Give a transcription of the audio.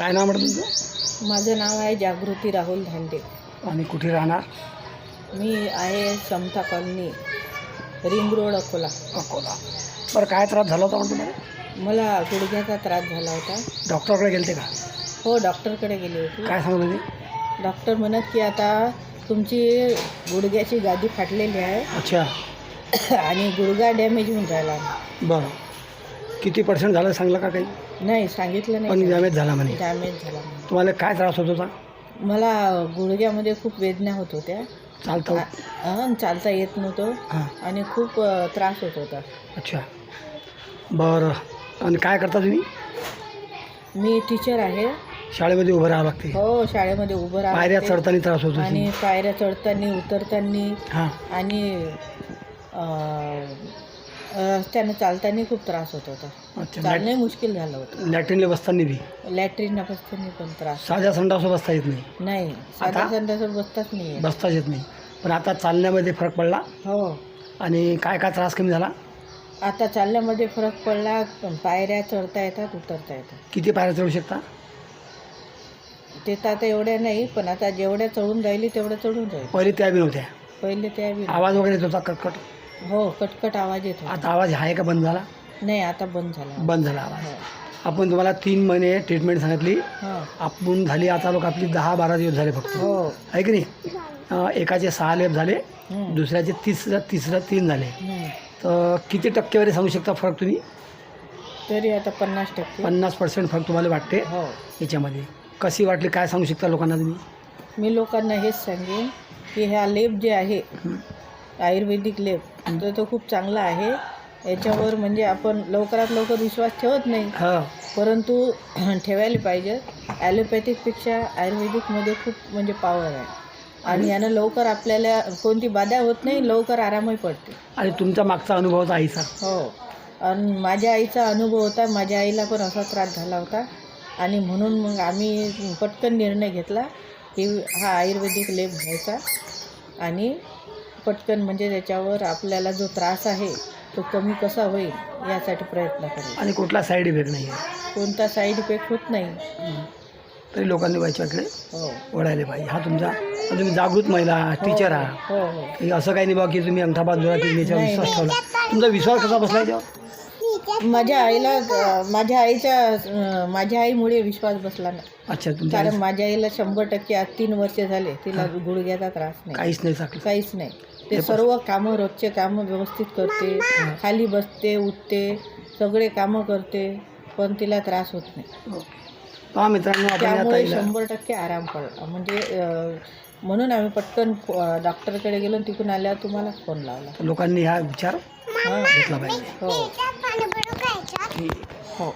काय नाव म्हटलं तुमचं माझं नाव आहे जागृती राहुल धांडे. आणि कुठे राहणार? मी आहे Samata colony ring road Akola. Akola. बरं काय त्रास झाला होता म्हणतो तुम्हाला? मला गुडघ्याचा त्रास झाला होता. डॉक्टरकडे गेलते का? हो डॉक्टरकडे गेली होती. काय सांगत होते? डॉक्टर म्हणत की आता तुमची गुडघ्याची गादी फाटलेली आहे. अच्छा. आणि गुडघा डॅमेज होऊन राहिला. बरं. किती पर्सेंट झालं सांगलं का काही? नाही सांगितलं पण नाही डॅमेज झाला म्हणे. डॅमेज झाला म्हणून. तुम्हाला काय त्रास होत होता? मला गुडघ्यामध्ये खूप वेदना होत होत्या. चालतं आ- अं, चालता येत नव्हतं. हां. आणि खूप अ, त्रास होत होता. अच्छा. बरं. आणि काय करता तुम्ही? मी टीचर आहे. शाळेमध्ये उभं राहावं लागते. हो शाळेमध्ये उभं राहते पायऱ्या चढताना त्रास होतो आणि पायऱ्या चढताना उतरताना हां. आणि अं, रस्त्यानं चालताना खूप त्रास होत होता. अच्छा चालणे मुश्किल झालं होतं. लॅट्रिनला बसताना बी? लॅट्रिन बसताना पण त्रास. साध्या संडासवर बसता येत नाही? नाही साधा आता? संडासवर बसताच नाही येत. बसताच येत नाही. पण आता चालण्यामध्ये फरक पडला? हो. आणि काय काय त्रास कमी झाला? आता चालण्यामध्ये फरक पडला पण पायऱ्या चढता येतात उतरता येतात. किती पायऱ्या चढू शकता? ते तर आता एवढ्या नाही पण आता जेवढ्या चढून राहिली तेवढ्या चढून जाईल. पहिले त्या बी नव्हत्या. पहिले त्या बी- आवाज वगैरे येत होता कटकट हो कटकट आवाज येत. आता आवाज आहे का बंद झाला? नाही आता बंद झाला. बंद झाला आवाज. हो. आपण तुम्हाला तीन महिने ट्रीटमेंट सांगितली. हो. आपण झाली आता लोक आपली दहा बारा दिवस झाले फक्त. हो. आहे की नाही? अं, एकाचे सहा लेप झाले. दुसऱ्याचे तिसरं तिसरं तीन झाले. तर किती टक्केवारी सांगू शकता फरक तुम्ही? तरी आता पन्नास टक्के. पन्नास पर्सेंट फरक तुम्हाला वाटते हो. याच्यामध्ये. कशी वाटली काय सांगू शकता लोकांना तुम्ही? मी लोकांना हेच सांगेन की हा लेप जे आहे आयुर्वेदिक लेप. तर तो खूप चांगला आहे. याच्यावर म्हणजे आपण लवकरात लवकर विश्वास ठेवत नाही. हा. परंतु ठेवायला पाहिजे. ॲलोपॅथिकपेक्षा आयुर्वेदिकमध्ये खूप म्हणजे पॉवर आहे. आणि यानं लवकर आपल्याला कोणती बाधा होत नाही लवकर आरामही पडते. आणि तुमचा मागचा अनुभव होता आईचा? हो. आणि माझ्या आईचा अनुभव होता. माझ्या आईला पण असा त्रास झाला होता. आणि म्हणून मग आम्ही पटकन निर्णय घेतला की हा आयुर्वेदिक लेप घ्यायचा. आणि पटकन म्हणजे त्याच्यावर आपल्याला जो त्रास आहे तो कमी कसा होईल यासाठी प्रयत्न करू आणि कुठला साईड इफेक्ट नाही आहे कोणता साईड इफेक्ट होत नाही. तरी लोकांनी व्हायच्याकडे हो. वळायला पाहिजे. हा तुमचा हा तुम्ही जागृत महिला टीचर आहात. हो हो. की असं काही नाही बा की तुम्ही अंगठा बाजूला की याच्यावर नाही, विश्वास ठेवला. तुमचा विश्वास कसा बसला याच्यावर माझ्या आईला माझ्या आईच्या अं, माझ्या आईमुळे विश्वास बसला ना अच्छा तुमच्या कारण माझ्या आईला शंभर टक्के आज तीन वर्ष झाले तिला गुडघ्याचा त्रास नाही. काहीच नाही काहीच नाही. ते सर्व कामं रोजचे कामं व्यवस्थित करते खाली बसते उठते सगळे कामं करते पण तिला त्रास होत नाही. पहा मित्रांनो आपण या त्यामुळे ताईला शंभर टक्के आराम पडला. म्हणजे अं, म्हणून आम्ही पटकन अं, डॉक्टरकडे गेलो आणि तिकडून आल्यावर तुम्हाला फोन लावला. लोकांनी हा विचार हां. घेतला पाहिजे. हो. हो